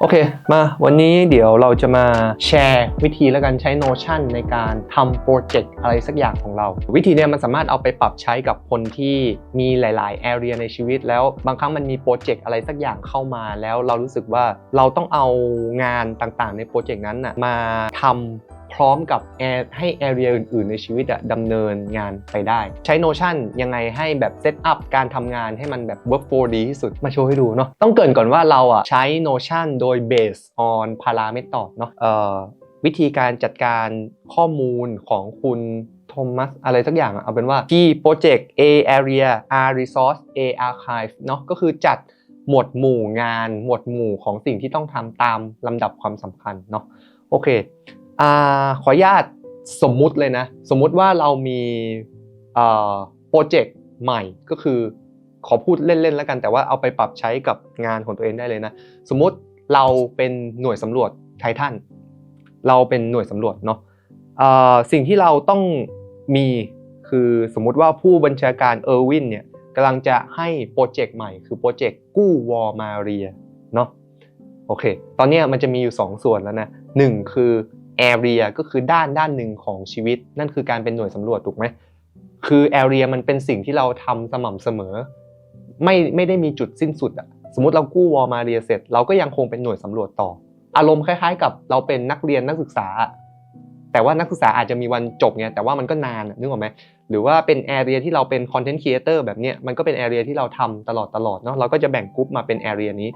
โอเค มาวันนี้เดี๋ยวเราจะมาแชร์วิธีแล้วกันใช้ Notion ในการทำโปรเจกต์อะไรสักอย่างของเรา วิธีเนี้ยมันสามารถเอาไปปรับใช้กับคนที่มีหลายๆ area ในชีวิต แล้วบางครั้งมันมีโปรเจกต์อะไรสักอย่างเข้ามา แล้วเรารู้สึกว่าเราต้องเอางานต่าง ๆ ในโปรเจกต์นั้นนะมาทำ ร้อมกับ Air ให้ area อื่นๆ ในชีวิตอะดำเนินงานไปได้ ใช้ Notion ยังไงให้แบบเซตอัพการทำงานให้มันแบบ workflow ดีที่สุดมาโชว์ให้ดูเนาะต้องเกินก่อนว่าเราอะใช้ Notion โดย base on parameter เนาะเอ่อวิธีการจัดการข้อมูลของคุณโทมัสอะไรสักอย่างอะเอาเป็นว่าที่ project A area R resource A archive เนาะก็คือจัดหมวดหมู่งาน หมวดหมู่ของสิ่งที่ต้องทำตามลำดับความสำคัญเนาะโอเค ขออนุญาตสมมุติเลยนะ สมมุติว่าเรามีโปรเจกต์ใหม่ก็คือขอพูดเล่นๆแล้วกัน แต่ว่าเอาไปปรับใช้กับงานของตัวเองได้เลยนะ สมมุติเราเป็นหน่วยสำรวจไททันเราเป็นหน่วยสำรวจเนาะสิ่งที่เราต้องมีคือสมมุติว่าผู้บัญชาการเออร์วินเนี่ยกำลังจะให้โปรเจกต์ใหม่คือโปรเจกต์กู้วอลมาเรียเนาะโอเค ตอนนี้มันจะมีอยู่ 2 ส่วนแล้วนะหนึ่งคือ area ก็คือด้านด้านหนึ่งของชีวิต นั่นคือการเป็นหน่วยสำรวจถูกไหมคือ area มันเป็นสิ่งที่เราทำสม่ำเสมอ ไม่ไม่ได้มีจุดสิ้นสุดอะสมมติเรากู้วอลมาเรียเสร็จ เราก็ยังคงเป็นหน่วยสำรวจต่อ อารมณ์คล้าย ๆ กับเราเป็นนักเรียนนักศึกษา แต่ว่านักศึกษาอาจจะมีวันจบไงแต่ว่ามันก็นานนึกออกไหมหรือว่าเป็น area ที่เราเป็น content creator แบบเนี้ยมันก็เป็น area ที่เราทำตลอดตลอดเนาะเราก็จะแบ่งกรุ๊ปมาเป็น area นี้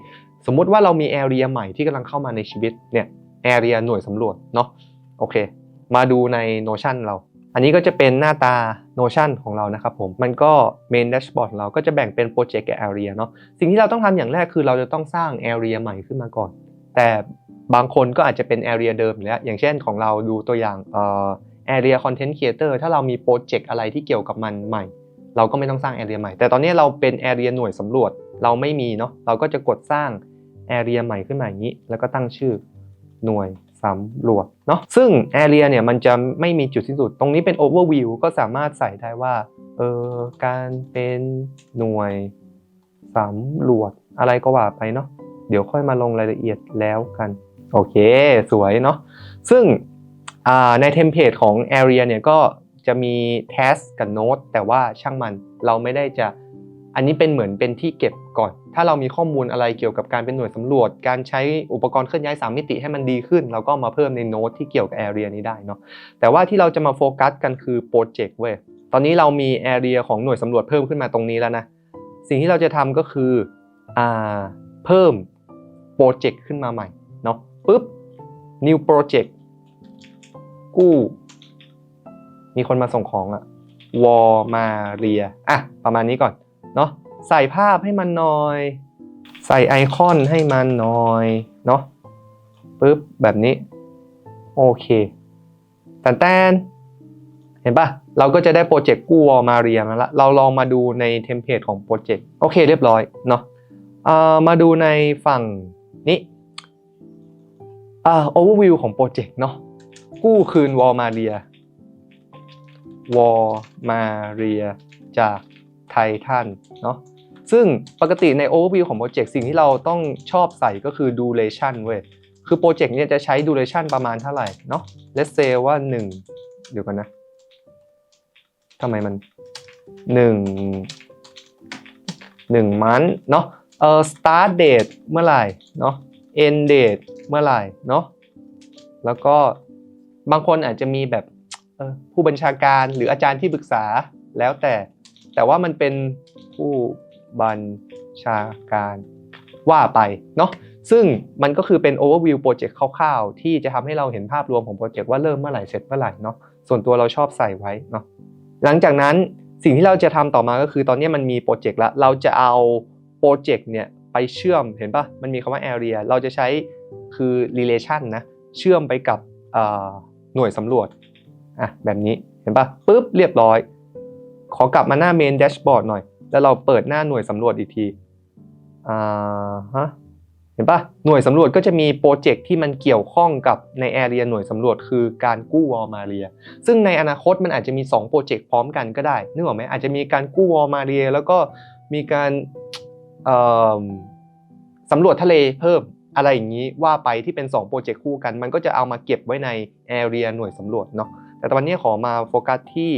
สมมุติว่าเรามี area ใหม่ที่กำลังเข้ามาในชีวิตเนี่ย area หน่วยสำรวจเนาะโอเค มาดูใน Notion เรา อันนี้ก็จะเป็นหน้าตา Notion ของเรานะครับผม มันก็ Main Dashboard ของเราก็จะแบ่งเป็น Project กับ Area เนาะสิ่งที่เราต้องทำอย่างแรกคือเราจะต้องสร้าง Area ใหม่ขึ้นมาก่อน แต่บางคนก็อาจจะเป็น Area เดิมอยู่แล้ว อย่างเช่นของเราดูตัวอย่างเอ่อ Area Content Creator ถ้าเรามีโปรเจกต์อะไรที่เกี่ยวกับมันใหม่ เราก็ไม่ต้องสร้าง Area ใหม่ แต่ตอนนี้เราเป็น Area หน่วยสำรวจเราไม่มีเนาะเราก็จะกดสร้าง Area ใหม่ขึ้นมาอย่างนี้ แล้วก็ตั้งชื่อ หน่วยสำรวจเนาะซึ่ง area เนี่ยมันจะไม่มีจุดสิ้นสุด ตรงนี้เป็น overview ก็สามารถใส่ได้ว่าเออการเป็นหน่วยสำรวจอะไรก็ว่าไปเนาะเดี๋ยวค่อยมาลงรายละเอียดแล้วกัน โอเค สวยเนาะซึ่งในเทมเพลตของ area เนี่ยก็จะมี task กับ note แต่ว่าช่างมันเราไม่ได้จะ อันนี้เป็นเหมือนเป็นที่เก็บก่อน ถ้าเรามีข้อมูลอะไรเกี่ยวกับการเป็นหน่วยสำรวจ การใช้อุปกรณ์เคลื่อนย้าย 3 มิติให้มันดีขึ้น เราก็มาเพิ่มในโน้ตที่เกี่ยวกับ Area นี้ได้เนาะ แต่ว่าที่เราจะมาโฟกัสกันคือโปรเจกต์เว้ย ตอนนี้เรามี Area ของหน่วยสำรวจเพิ่มขึ้นมาตรงนี้แล้วนะ สิ่งที่เราจะทำก็คืออ่าเพิ่มโปรเจกต์ขึ้นมาใหม่เนาะปุ๊บ new project กู้ มีคนมาส่งของอะวอมาเรีย อะ ประมาณนี้ก่อน เนาะใส่ภาพให้มันหน่อย ใส่ไอคอนให้มันหน่อยเนาะปึ๊บแบบนี้ โอเคแต่แตนเห็นปะเราก็จะได้โปรเจกต์กู้วอลมาเรียมาละเราลองมาดูในเทมเพลตของโปรเจกต์โอเคเรียบร้อยเนาะมาดูในฝั่งนี้อ่าโอเวอร์วิวของโปรเจกต์เนาะกู้คืนวอลมาเรียวอลมาเรียจาก ไททันเนาะซึ่งปกติใน overview ของโปรเจกต์สิ่งที่เราต้องชอบใส่ก็คือ duration เว้ยคือโปรเจกต์เนี่ยจะใช้ duration ประมาณเท่าไหร่เนาะ let's say ว่า 1 เดี๋ยวกันนะทำไมมัน 1 1 มันเนาะเอ่อ start date เมื่อไหร่เนาะ end date เมื่อไหร่เนาะแล้วก็บางคนอาจจะมีแบบผู้บัญชาการหรืออาจารย์ที่ปรึกษาแล้วแต่ แต่ว่ามันเป็นผู้บัญชาการว่าไปเนาะซึ่งมันก็คือเป็น overview โปรเจกต์คร่าวๆ ที่จะทำให้เราเห็นภาพรวมของโปรเจกต์ว่าเริ่มเมื่อไหร่เสร็จเมื่อไหร่เนาะส่วนตัวเราชอบใส่ไว้เนาะหลังจากนั้นสิ่งที่เราจะทำต่อมาก็คือตอนนี้มันมีโปรเจกต์ล้วเราจะเอาโปรเจกต์เนี่ยไปเชื่อมเห็นปะมันมีคำว่า area เราจะใช้คือ relation นะเชื่อมไปกับหน่วยสำรวจอะแบบนี้เห็นปะปุ๊บเรียบร้อย ขอกลับมาหน้า main dashboard หน่อย แล้วเราเปิดหน้าหน่วยสำรวจอีกทีอ่าฮะเห็นปะหน่วยสำรวจก็จะมีโปรเจกต์ที่มันเกี่ยวข้องกับในแอเรียหน่วยสำรวจคือการกู้วอลมาเรีย ซึ่งในอนาคตมันอาจจะมี 2 โปรเจกต์พร้อมกันก็ได้นึกออกไหมอาจจะมีการกู้วอลมาเรีย แล้วก็มีการสำรวจทะเลเพิ่มอะไรอย่างนี้ว่าไปที่เป็น 2 โปรเจกต์คู่กัน มันก็จะเอามาเก็บไว้ใน Area หน่วยสำรวจเนาะแต่ตอนนี้ขอมาโฟกัสที่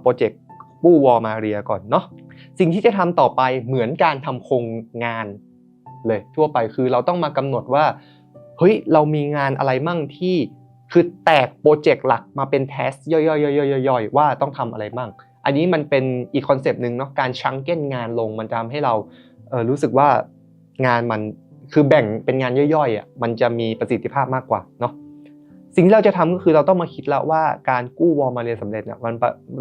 โปรเจกต์ ปู้วอลมาเรียก่อนเนาะสิ่งที่จะทำต่อไปเหมือนการทำโครงงานเลยทั่วไปคือเราต้องมากำหนดว่าเฮ้ยเรามีงานอะไรมั่งที่คือแตกโปรเจกต์หลักมาเป็นแทสย่อยๆๆๆๆว่าต้องทำอะไรมั่ง อันนี้มันเป็นอีกคอนเซปต์หนึ่งเนาะการชังเก้นงานลงมันทำให้เราเออรู้สึกว่างานมันคือแบ่งเป็นงานย่อยๆอะมันจะมีประสิทธิภาพมากกว่าเนาะ สิ่งที่เราจะทำก็คือเราต้องมาคิดแล้วว่าการกู้วอลมาเรียนสำเร็จเนี่ยมัน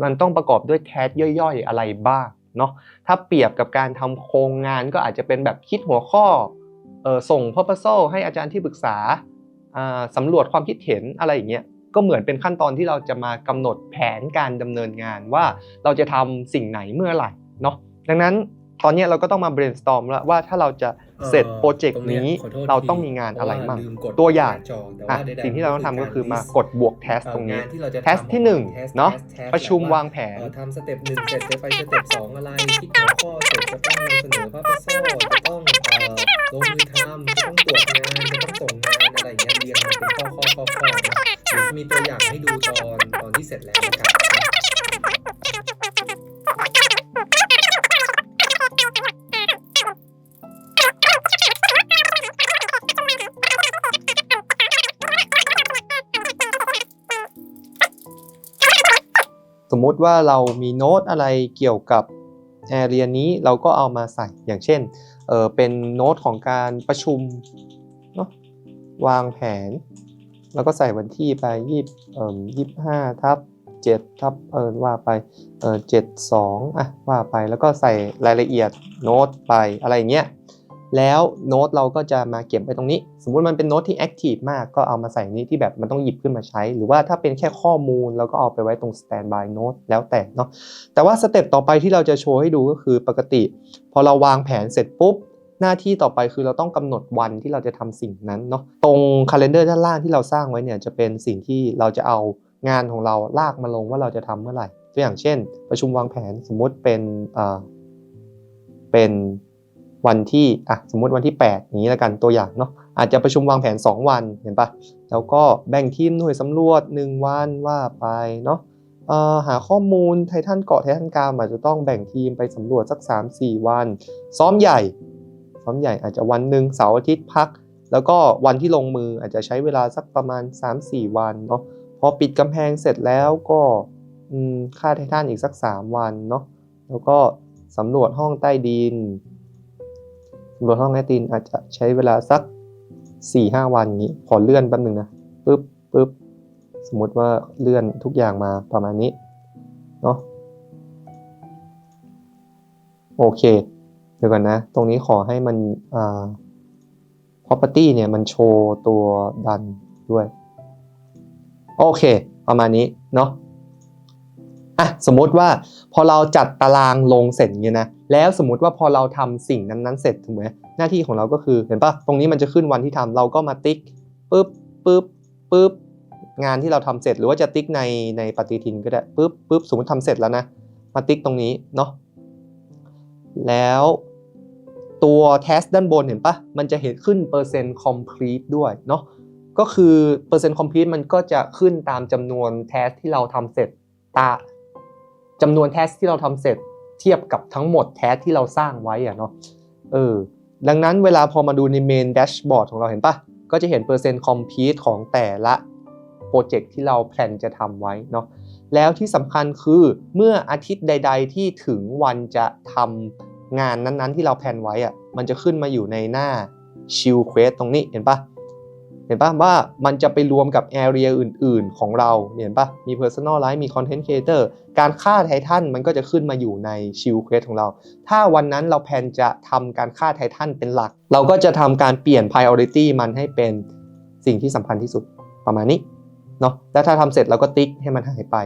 มันต้องประกอบด้วยแทสย่อยๆ อะไรบ้างเนาะถ้าเปรียบกับการทำโครงงานก็อาจจะเป็นแบบคิดหัวข้ออส่ง proposal ให้อาจารย์ที่ปรึกษาอ่าสำรวจความคิดเห็นอะไรอย่างเงี้ยก็เหมือนเป็นขั้นตอนที่เราจะมากำหนดแผนการดำเนินงานว่าเราจะทำสิ่งไหนเมื่อไหร่เนาะดังนั้น ตอนนี้เราก็ต้องมา brainstorm แล้วว่าถ้าเราจะเสร็จโปรเจกต์นี้ขอโทษเราทีต้องมีงานอะไรเพมั่งลืมกดตัวอย่างหน้จแต่อะว่าใดๆสิ่งที่เราต้องทำก็คือมากดบวกแทสเอ่อตรงนี้งานที่เราจะแทสทำที่หนึ่งแทสเนาะแทสแทสประชุมแบบวางแผนเอ่อทำสเต็ปหนึ่งเสร็จจะไปสเต็ปสองอะไรคิดหัวข้อเสร็จจะต้องนำเสนอภาพโซ่จะต้องเอ่อลงมือทำจะต้องตรวจงานจะต้องส่งงานอะไรอย่างเงี้ยเรียงมาเป็นข้อข้อข้อข้อนะเดี๋ยวมีตัวอย่างให้ดูตอนตอนที่เสร็จแล้วนะครับ มมุติว่าเรามีโน้ตอะไรเกี่ยวกับแอเรียนี้เราก็เอามาใส่อย่างเช่นเออเป็นโน้ตของการประชุมเนาะวางแผน แล้วก็ใส่วันที่ไปยี่เอ่อยี่ห้าทับเจ็ดทับเออว่าไปเออเจ็ดสองอะว่าไปแล้วก็ใส่รายละเอียดโน้ตไปอะไรเงี้ย แล้วโน้ตเราก็จะมาเก็บไว้ตรงนี้ สมมุติมันเป็นโน้ตที่แอคทีฟมากก็เอามาใส่นี้ที่แบบมันต้องหยิบขึ้นมาใช้ หรือว่าถ้าเป็นแค่ข้อมูลเราก็เอาไปไว้ตรง standby note แล้วแต่เนาะแต่ว่าสเต็ปต่อไปที่เราจะโชว์ให้ดูก็คือปกติ พอเราวางแผนเสร็จปุ๊บ หน้าที่ต่อไปคือเราต้องกำหนดวันที่เราจะทำสิ่งนั้นเนาะตรง calendar ด้านล่างที่เราสร้างไว้เนี่ยจะเป็นสิ่งที่เราจะเอางานของเราลากมาลงว่าเราจะทำเมื่อไหร่ตัวอย่างเช่น ประชุมวางแผนสมมุติเป็นอ่าเป็น วันที่อะสมมติวันที่ 8 อย่างนี้แล้วกันตัวอย่างเนาะอาจจะประชุมวางแผน 2 วันเห็นปะแล้วก็แบ่งทีมหน่วยสำรวจ 1 วันว่าไปเนาะหาข้อมูลไททันเกาะไททันกามอาจจะต้องแบ่งทีมไปสำรวจสัก 3-4 วัน ซ้อมใหญ่ ซ้อมใหญ่อาจจะวันหนึ่งเสาร์อาทิตย์พัก แล้วก็วันที่ลงมืออาจจะใช้เวลาสักประมาณ 3-4 วันเนาะพอปิดกำแพงเสร็จแล้วก็ค่าไททันอีกสัก 3 วันเนาะแล้วก็สำรวจห้องใต้ดิน สำรวห้องใต้ดินอาจจะใช้เวลาสัก4-5วันนี้ขอเลื่อนแป๊บนึงนะปึ๊บปึ๊บสมมติว่าเลื่อนทุกอย่างมาประมาณนี้เนาะโอเคเดี๋ยวก่อนนะ ตรงนี้ขอให้มันอ่า property เนี่ยมันโชว์ตัวดันด้วย โอเค ประมาณนี้เนาะอะสมมติว่าพอเราจัดตารางลงเสร็จเนี่ยนะ แล้วสมมติว่าพอเราทำสิ่งนั้นๆเสร็จถูกไหมหน้าที่ของเราก็คือเห็นปะตรงนี้มันจะขึ้นวันที่ทำเราก็มาติ๊กปึ๊บปึ๊บปึ๊บงานที่เราทำเสร็จหรือว่าจะติ๊กในในปฏิทินก็ได้ปึ๊บปึ๊บสมมติทำเสร็จแล้วนะมาติ๊กตรงนี้เนาะแล้วตัว test ด้านบนเห็นปะมันจะเห็นขึ้นเปอร์เซ็นต์ complete ด้วยเนาะก็คือเปอร์เซ็นต์ complete มันก็จะขึ้นตามจำนวน test ที่เราทำเสร็จตาจำนวน test ที่เราทำเสร็จ เทียบกับทั้งหมด test ที่เราสร้างไว้อะเนาะเออดังนั้นเวลาพอมาดูใน main dashboard ของเราเห็นปะก็จะเห็นเปอร์เซ็นต์ complete ของแต่ละโปรเจกต์ที่เราแพลนจะทำไว้เนาะแล้วที่สำคัญคือเมื่ออาทิตย์ใด ๆ ที่ถึงวันจะทำงานนั้นๆ ที่เราแพลนไว้อะมันจะขึ้นมาอยู่ในหน้า Shield Quest ตรงนี้เห็นปะ เห็นปะว่ามันจะไปรวมกับ Area อื่น ๆ ของเราเห็นปะมี Personal Life มี Content Creator การฆ่าไททันมันก็จะขึ้นมาอยู่ใน Shield Quest ของเรา ถ้าวันนั้นเราแพนจะทำการฆ่าไททันเป็นหลัก เราก็จะทำการเปลี่ยน Priority มันให้เป็นสิ่งที่สำคัญที่สุดประมาณนี้เนาะแล้วถ้าทำเสร็จเราก็ติ๊กให้มันหายไป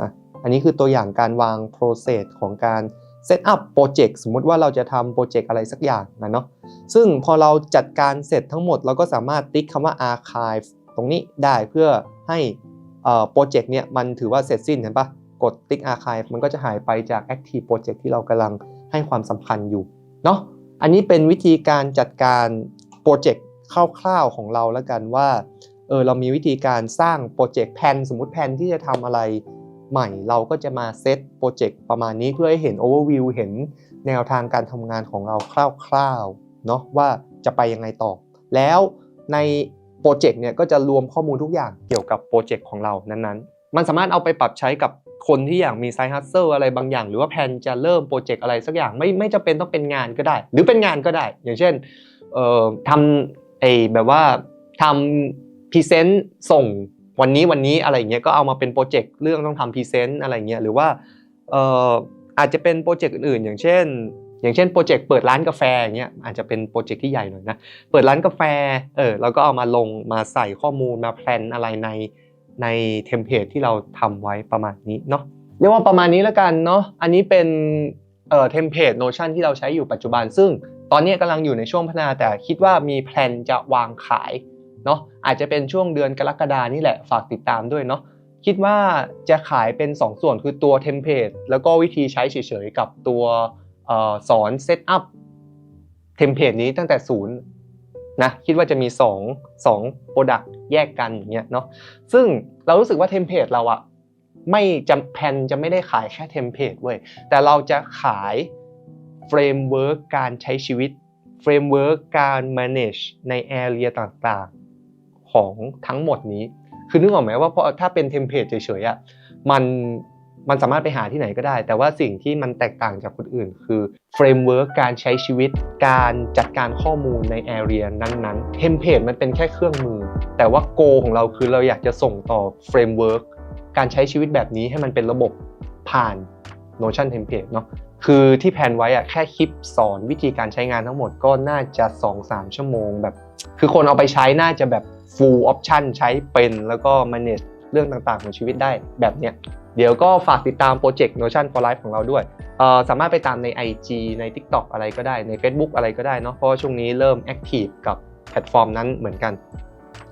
นะอันนี้คือตัวอย่างการวาง process ของการ set up project สมมุติว่าเราจะทำโปรเจกต์อะไรสักอย่างนะเนาะ ซึ่งพอเราจัดการเสร็จทั้งหมด เราก็สามารถติ๊กคำว่า archive ตรงนี้ได้เพื่อให้โปรเจกต์เนี่ยมันถือว่าเสร็จสิ้นเห็นปะกดติ๊ก archive มันก็จะหายไปจาก active project ที่เรากำลังให้ความสำคัญอยู่เนาะอันนี้เป็นวิธีการจัดการโปรเจกต์คร่าวๆของเราแล้วกันว่าเออเรามีวิธีการสร้างโปรเจกต์แผนสมมติแผนที่จะทำอะไรใหม่ เราก็จะมาเซตโปรเจกต์ประมาณนี้เพื่อให้เห็น overview เห็นแนวทางการทำงานของเราคร่าวๆ เนาะว่าจะไปยังไงต่อ แล้วในโปรเจกต์เนี่ยก็จะรวมข้อมูลทุกอย่างเกี่ยวกับโปรเจกต์ของเรานั้นๆ มันสามารถเอาไปปรับใช้กับคนที่อยากมีไซด์ฮัสเซอร์อะไรบางอย่าง หรือว่าแผนจะเริ่มโปรเจกต์อะไรสักอย่างไม่ไม่จำเป็นต้องเป็นงานก็ได้ หรือเป็นงานก็ได้ อย่างเช่นเอ่อทำไอ้แบบว่าทำพรีเซนต์ส่งวันนี้วันนี้อะไรเงี้ยก็เอามาเป็นโปรเจกต์เรื่องต้องทำพรีเซนต์อะไรเงี้ยหรือว่าเอ่ออาจจะเป็นโปรเจกต์อื่นๆ อย่างเช่น อย่างเช่นโปรเจกต์เปิดร้านกาแฟอย่างเงี้ยอาจจะเป็นโปรเจกต์ที่ใหญ่หน่อยนะเปิดร้านกาแฟเออเราก็เอามาลงมาใส่ข้อมูลมาแพลนอะไรในในเทมเพลตที่เราทำไว้ประมาณนี้เนาะเรียกว่าประมาณนี้แล้วกันเนาะอันนี้เป็นเอ่อเทมเพลต Notion ที่เราใช้อยู่ปัจจุบัน ซึ่งตอนนี้กำลังอยู่ในช่วงพัฒนาแต่คิดว่ามีแพลนจะวางขายเนาะอาจจะเป็นช่วงเดือนกรกฎานี่แหละฝากติดตามด้วยเนาะคิดว่าจะขายเป็น 2 ส่วนคือตัวเทมเพลตแล้วก็วิธีใช้เฉยๆกับตัว สอนเซตอัพเทมเพลตนี้ตั้งแต่ศูนย์นะคิดว่าจะมี2 2 Product แยกกันอย่างเงี้ยเนาะซึ่งเรารู้สึกว่าเทมเพลตเราอะไม่จำแพนจะไม่ได้ขายแค่เทมเพลตเว้ยแต่เราจะขายเฟรมเวิร์กการใช้ชีวิตเฟรมเวิร์กการ manage ใน area ต่างๆ ของทั้งหมดนี้ คือนึกออกไหมว่าเพราะถ้าเป็นเทมเพลตเฉยๆอะมัน มันสามารถไปหาที่ไหนก็ได้ แต่ว่าสิ่งที่มันแตกต่างจากคนอื่น คือเฟรมเวิร์กการใช้ชีวิต การจัดการข้อมูลในแอเรียนั้นๆเทมเพลตมันเป็นแค่เครื่องมือ แต่ว่าโกของเราคือเราอยากจะส่งต่อเฟรมเวิร์กการใช้ชีวิตแบบนี้ให้มันเป็นระบบผ่าน Notion Template เนาะคือที่แพนไว้อะแค่คลิปสอนวิธีการใช้งานทั้งหมดก็น่าจะ 2-3 ชั่วโมงแบบ คือคนเอาไปใช้น่าจะแบบ full option ใช้เป็นแล้วก็ manage เรื่องต่างๆ ของชีวิตได้แบบเนี้ย เดี๋ยวก็ฝากติดตามโปรเจกต์ Notion for Life ของเราด้วย สามารถไปตามใน IG ใน TikTok อะไรก็ได้ใน Facebook อะไรก็ได้เนาะเพราะช่วงนี้เริ่มแอคทีฟกับแพลตฟอร์มนั้นเหมือนกัน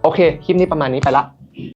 โอเค คลิปนี้ประมาณนี้ไปละ